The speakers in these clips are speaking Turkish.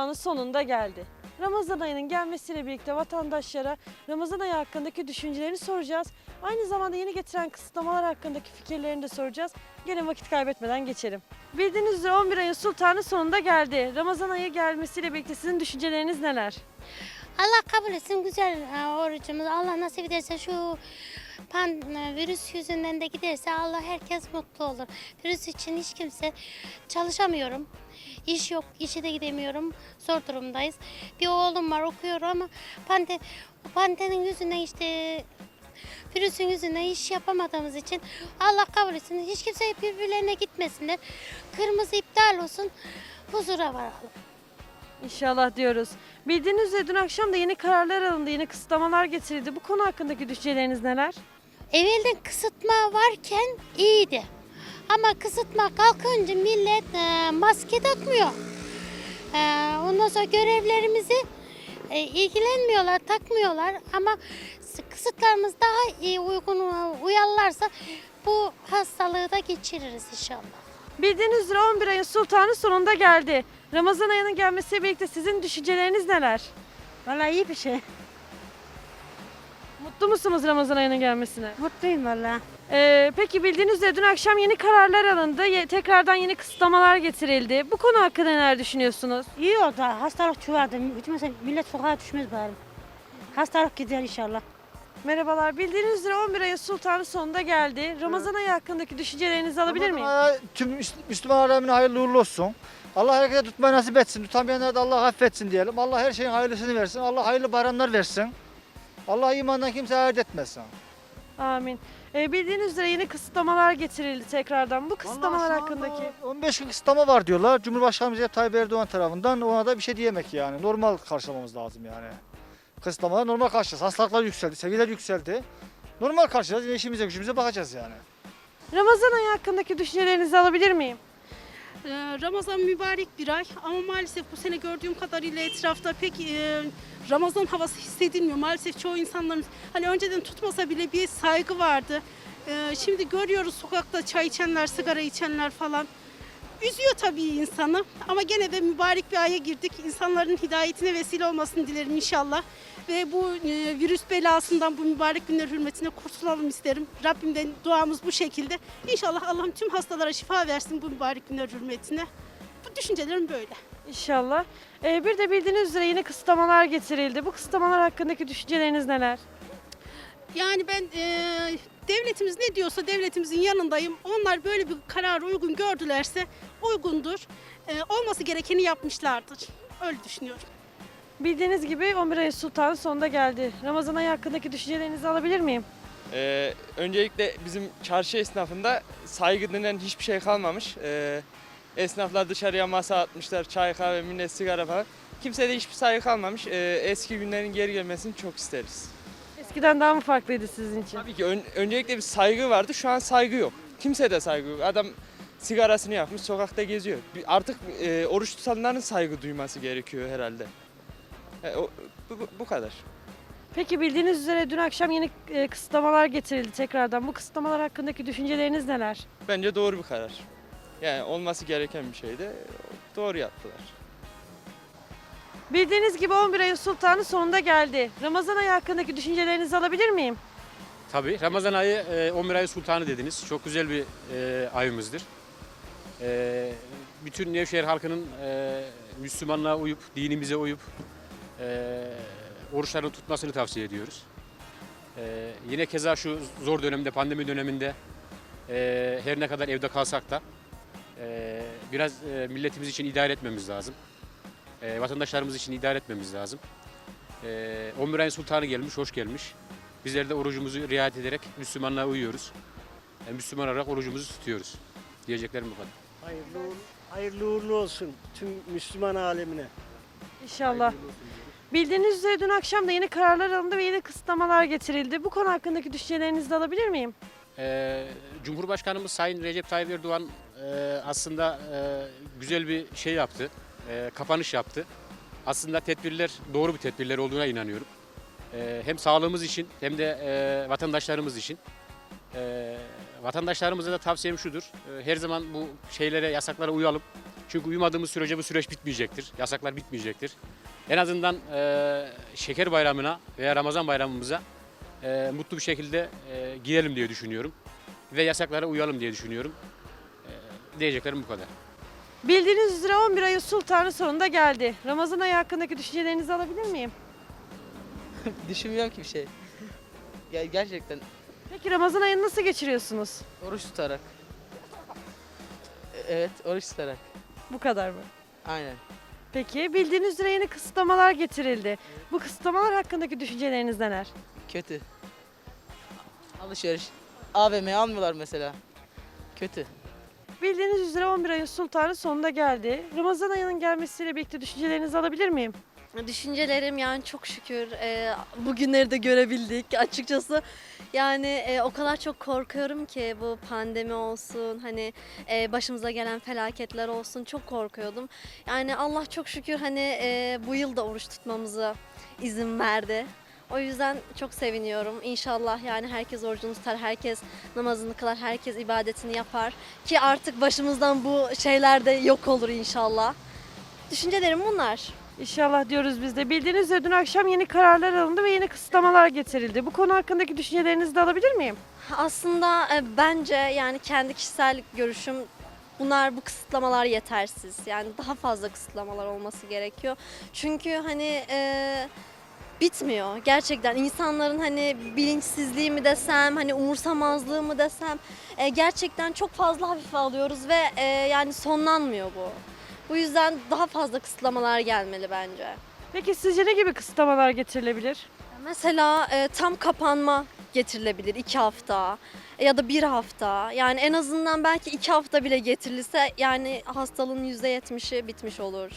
Sultanı sonunda geldi. Ramazan ayının gelmesiyle birlikte vatandaşlara Ramazan ayı hakkındaki düşüncelerini soracağız. Aynı zamanda yeni getiren kısıtlamalar hakkındaki fikirlerini de soracağız. Gelin vakit kaybetmeden geçelim. Bildiğiniz üzere 11 ayın sultanı sonunda geldi. Ramazan ayı gelmesiyle birlikte sizin düşünceleriniz neler? Allah kabul etsin güzel e, orucumuz. Allah nasip ederse şu pan e, virüs yüzünden de giderse Allah herkes mutlu olur. Virüs için hiç kimse çalışamıyorum. İş yok, işe de gidemiyorum. Zor durumdayız. Bir oğlum var okuyor ama pande, pandemin yüzünden işte virüsün yüzünden iş yapamadığımız için Allah kabul etsin. Hiç kimse birbirlerine gitmesinler. Kırmızı iptal olsun. Huzura varalım. İnşallah diyoruz. Bildiğiniz üzere dün akşam da yeni kararlar alındı, yeni kısıtlamalar getirildi. Bu konu hakkındaki düşünceleriniz neler? Evvelden kısıtma varken iyiydi. Ama kısıtma kalkınca millet e, maske takmıyor. E, ondan sonra görevlerimizi e, ilgilenmiyorlar, takmıyorlar. Ama kısıtlarımız daha iyi uygun uyarlarsa bu hastalığı da geçiririz inşallah. Bildiğiniz üzere 11 ayın sultanı sonunda geldi. Ramazan ayının gelmesiyle birlikte sizin düşünceleriniz neler? Vallahi iyi bir şey. Mutlu musunuz Ramazan ayının gelmesine? Mutluyum vallahi. Ee, peki bildiğiniz üzere dün akşam yeni kararlar alındı. Ye- tekrardan yeni kısıtlamalar getirildi. Bu konu hakkında neler düşünüyorsunuz? İyi oldu. Hastalık çuvardı. Hiç mesela millet sokağa düşmez bari. Hastalık gider inşallah. Merhabalar. Bildiğiniz üzere 11 ayın sultanı sonunda geldi. Ramazan ayı hakkındaki düşüncelerinizi alabilir miyim? Ramazan ayı Tüm Müs- Müslüman alemine hayırlı uğurlu olsun. Allah herkese tutmayı nasip etsin. Tutamayanlara da Allah affetsin diyelim. Allah her şeyin hayırlısını versin. Allah hayırlı bayramlar versin. Allah imandan kimse ayırt etmesin. Amin. Ee, bildiğiniz üzere yeni kısıtlamalar getirildi tekrardan. Bu kısıtlamalar Vallahi şu hakkındaki anda 15 gün kısıtlama var diyorlar. Cumhurbaşkanımız Recep Tayyip Erdoğan tarafından ona da bir şey diyemek yani. Normal karşılamamız lazım yani. Kısıtlamalar normal karşılayacağız. Hastalıklar yükseldi, seviyeler yükseldi. Normal karşılayacağız. Yine işimize gücümüze bakacağız yani. Ramazan ayı hakkındaki düşüncelerinizi alabilir miyim? Ee, Ramazan mübarek bir ay ama maalesef bu sene gördüğüm kadarıyla etrafta pek e, Ramazan havası hissedilmiyor. Maalesef çoğu insanların hani önceden tutmasa bile bir saygı vardı. Ee, şimdi görüyoruz sokakta çay içenler, sigara içenler falan. Üzüyor tabii insanı ama gene de mübarek bir aya girdik. İnsanların hidayetine vesile olmasını dilerim inşallah. Ve bu e, virüs belasından bu mübarek günler hürmetine kurtulalım isterim. Rabbimden duamız bu şekilde. İnşallah Allah'ım tüm hastalara şifa versin bu mübarek günler hürmetine. Bu düşüncelerim böyle. İnşallah. Ee, bir de bildiğiniz üzere yeni kısıtlamalar getirildi. Bu kısıtlamalar hakkındaki düşünceleriniz neler? Yani ben e, devletimiz ne diyorsa devletimizin yanındayım. Onlar böyle bir kararı uygun gördülerse uygundur. E, olması gerekeni yapmışlardır. Öyle düşünüyorum. Bildiğiniz gibi 11 ayın sultanı sonunda geldi. Ramazan ayı hakkındaki düşüncelerinizi alabilir miyim? Ee, öncelikle bizim çarşı esnafında saygı denen hiçbir şey kalmamış. Ee, esnaflar dışarıya masa atmışlar, çay, kahve, millet sigara falan. Kimsede hiçbir saygı kalmamış. Ee, eski günlerin geri gelmesini çok isteriz. Eskiden daha mı farklıydı sizin için? Tabii ki ön- öncelikle bir saygı vardı, şu an saygı yok. Kimsede saygı yok. Adam sigarasını yapmış, sokakta geziyor. Bir- Artık e, oruç tutanların saygı duyması gerekiyor herhalde. E, o- bu, bu- bu kadar. Peki bildiğiniz üzere dün akşam yeni e, kısıtlamalar getirildi tekrardan. Bu kısıtlamalar hakkındaki düşünceleriniz neler? Bence doğru bir karar. Yani olması gereken bir şeydi. Doğru yaptılar. Bildiğiniz gibi 11 ayın sultanı sonunda geldi. Ramazan ayı hakkındaki düşüncelerinizi alabilir miyim? Tabii Ramazan ayı e, 11 ayı sultanı dediniz. Çok güzel bir e, ayımızdır. E, bütün Nevşehir halkının e, Müslümanlığa uyup, dinimize uyup e, oruçlarını tutmasını tavsiye ediyoruz. E, yine keza şu zor dönemde, pandemi döneminde e, her ne kadar evde kalsak da e, biraz e, milletimiz için idare etmemiz lazım. E, vatandaşlarımız için idare etmemiz lazım. E, 11 ayın sultanı gelmiş, hoş gelmiş. Bizler de orucumuzu riayet ederek Müslümanlığa uyuyoruz. E, Müslüman olarak orucumuzu tutuyoruz. Diyeceklerim bu kadar. Hayırlı, uğurlu- hayırlı uğurlu olsun tüm Müslüman alemine. İnşallah. Bildiğiniz üzere dün akşam da yeni kararlar alındı ve yeni kısıtlamalar getirildi. Bu konu hakkındaki düşüncelerinizi de alabilir miyim? Ee, Cumhurbaşkanımız Sayın Recep Tayyip Erdoğan e, aslında e, güzel bir şey yaptı, e, kapanış yaptı. Aslında tedbirler doğru bir tedbirler olduğuna inanıyorum. E, hem sağlığımız için hem de e, vatandaşlarımız için. E, vatandaşlarımıza da tavsiyem şudur, e, her zaman bu şeylere, yasaklara uyalım. Çünkü uyumadığımız sürece bu süreç bitmeyecektir. Yasaklar bitmeyecektir. En azından e, şeker bayramına veya Ramazan bayramımıza e, mutlu bir şekilde e, girelim diye düşünüyorum. Ve yasaklara uyalım diye düşünüyorum. E, diyeceklerim bu kadar. Bildiğiniz üzere 11 ayın sultanı sonunda geldi. Ramazan ayı hakkındaki düşüncelerinizi alabilir miyim? Düşünmüyorum ki bir şey. Ya gerçekten Peki Ramazan ayını nasıl geçiriyorsunuz? oruç tutarak. E- Evet, oruç tutarak. Bu kadar mı? Aynen. Peki bildiğiniz üzere yeni kısıtlamalar getirildi. Bu kısıtlamalar hakkındaki düşünceleriniz neler? Kötü. Alışveriş. AVM'ye almıyorlar mesela. Kötü. Bildiğiniz üzere 11 ayın sultanı sonunda geldi. Ramazan ayının gelmesiyle birlikte düşüncelerinizi alabilir miyim? Düşüncelerim yani çok şükür e, bugünleri de görebildik açıkçası. Yani e, o kadar çok korkuyorum ki bu pandemi olsun hani e, başımıza gelen felaketler olsun çok korkuyordum. Yani Allah çok şükür hani e, bu yıl da oruç tutmamızı izin verdi. O yüzden çok seviniyorum. İnşallah yani herkes orucunu tutar, herkes namazını kılar, herkes ibadetini yapar. Ki artık başımızdan bu şeyler de yok olur inşallah. Düşüncelerim bunlar. İnşallah diyoruz biz de. Bildiğiniz üzere dün akşam yeni kararlar alındı ve yeni kısıtlamalar getirildi. Bu konu hakkındaki düşüncelerinizi de alabilir miyim? Aslında e, bence yani kendi kişisel görüşüm bunlar bu kısıtlamalar yetersiz. Yani daha fazla kısıtlamalar olması gerekiyor. Çünkü hani e, bitmiyor. Gerçekten insanların hani bilinçsizliği mi desem, hani umursamazlığı mı desem e, gerçekten çok fazla hafife alıyoruz ve e, yani sonlanmıyor bu. Bu yüzden daha fazla kısıtlamalar gelmeli bence. Peki sizce ne gibi kısıtlamalar getirilebilir? Mesela e, tam kapanma getirilebilir iki hafta ya da bir hafta. Yani en azından belki iki hafta bile getirilse yani hastalığın %70'i bitmiş olur.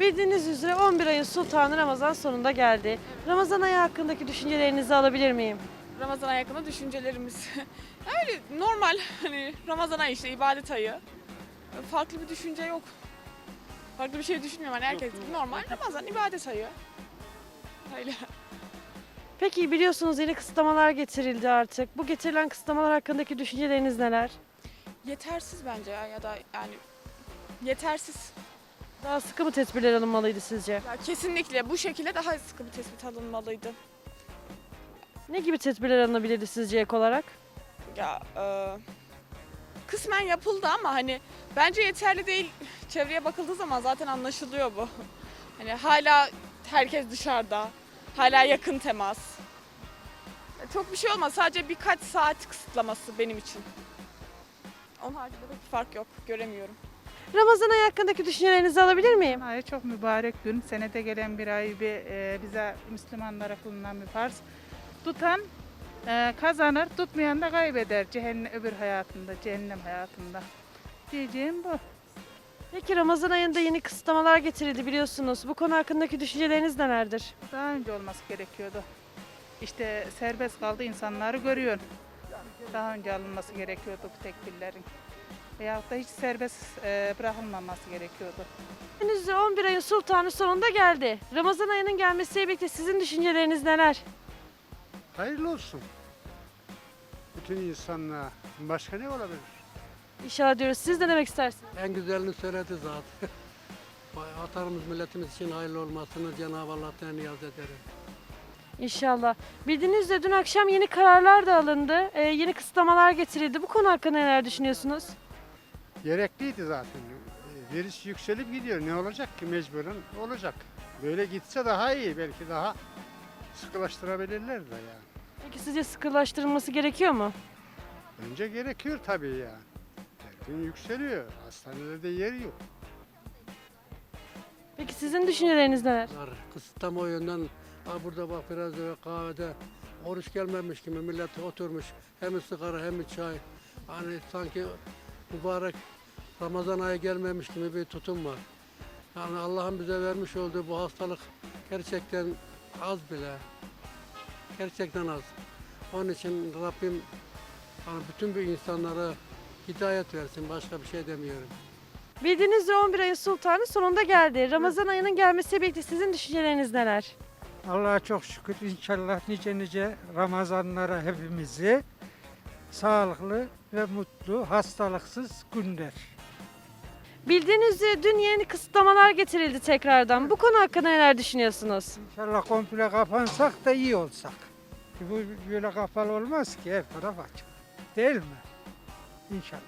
Bildiğiniz üzere 11 ayın sultanı Ramazan sonunda geldi. Ramazan ayı hakkındaki düşüncelerinizi alabilir miyim? Ramazan ayı hakkında düşüncelerimiz. Öyle normal hani Ramazan ayı işte ibadet ayı. Farklı bir düşünce yok. Farklı bir şey düşünmüyorum hani herkes gibi normal Ramazan ibadet ayı. Öyle. Peki biliyorsunuz yeni kısıtlamalar getirildi artık. Bu getirilen kısıtlamalar hakkındaki düşünceleriniz neler? Yetersiz bence ya, ya da yani yetersiz. Daha sıkı mı tedbirler alınmalıydı sizce? Ya kesinlikle bu şekilde daha sıkı bir tespit alınmalıydı. Ne gibi tedbirler alınabilirdi sizce ek olarak? Ya e, kısmen yapıldı ama hani bence yeterli değil. Çevreye bakıldığı zaman zaten anlaşılıyor bu. Hani hala herkes dışarıda. Hala yakın temas. Çok bir şey olmaz. Sadece birkaç saat kısıtlaması benim için. Onun haricinde de bir fark yok. Göremiyorum. Ramazan ayı hakkındaki düşüncelerinizi alabilir miyim? Ay çok mübarek gün. Senede gelen bir ay bir, e, bize Müslümanlara kılınan bir farz. Tutan e, kazanır, tutmayan da kaybeder cehennem, öbür hayatında, cehennem hayatında. Diyeceğim bu. Peki Ramazan ayında yeni kısıtlamalar getirildi biliyorsunuz. Bu konu hakkındaki düşünceleriniz nelerdir? Daha önce olması gerekiyordu. İşte serbest kaldı insanları görüyor. Daha önce alınması gerekiyordu bu tekbirlerin. Veyahut da hiç serbest e, bırakılmaması gerekiyordu. Henüz de 11 ayın sultanı sonunda geldi. Ramazan ayının gelmesiyle birlikte sizin düşünceleriniz neler? Hayırlı olsun. Bütün insanlığa. Başka ne olabilir? İnşallah diyoruz. Siz ne demek istersiniz? En güzelini söyledi zaten. Vatanımız milletimiz için hayırlı olmasını Cenab-ı Allah'tan niyaz ederim. İnşallah. Bildiğiniz üzere dün akşam yeni kararlar da alındı. Ee, yeni kısıtlamalar getirildi. Bu konu hakkında neler düşünüyorsunuz? Gerekliydi zaten. E, Virüs yükselip gidiyor. Ne olacak ki mecburen olacak. Böyle gitse daha iyi. Belki daha sıkılaştırabilirler de yani. Peki sizce sıkılaştırılması gerekiyor mu? Önce gerekiyor tabii yani. Her gün yükseliyor. Hastanelerde yer yok. Peki sizin düşünceleriniz neler? Var, Kısıtlama o yönden ha burada bak biraz öyle kahvede oruç gelmemiş gibi millet oturmuş. Hem sigara hem çay. Hani sanki mübarek Ramazan ayı gelmemiş gibi bir tutum var. Yani Allah'ın bize vermiş olduğu bu hastalık gerçekten az bile. Gerçekten az. Onun için Rabbim hani bütün bu insanlara hidayet versin. Başka bir şey demiyorum. Bildiğiniz üzere 11 ayın sultanı sonunda geldi. Ramazan ayının gelmesiyle birlikte sizin düşünceleriniz neler? Allah'a çok şükür inşallah nice nice Ramazanlara hepimizi sağlıklı ve mutlu, hastalıksız günler. Bildiğiniz üzere dün yeni kısıtlamalar getirildi tekrardan. Bu konu hakkında neler düşünüyorsunuz? İnşallah komple kapansak da iyi olsak. Bu böyle kapalı olmaz ki her taraf açık. Değil mi? İnşallah.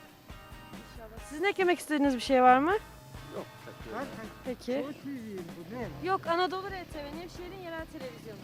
Sizin eklemek istediğiniz bir şey var mı? Yok. Peki. O TV'yim bu ne? Yok Anadolu RTV, Nevşehir'in yerel televizyonu.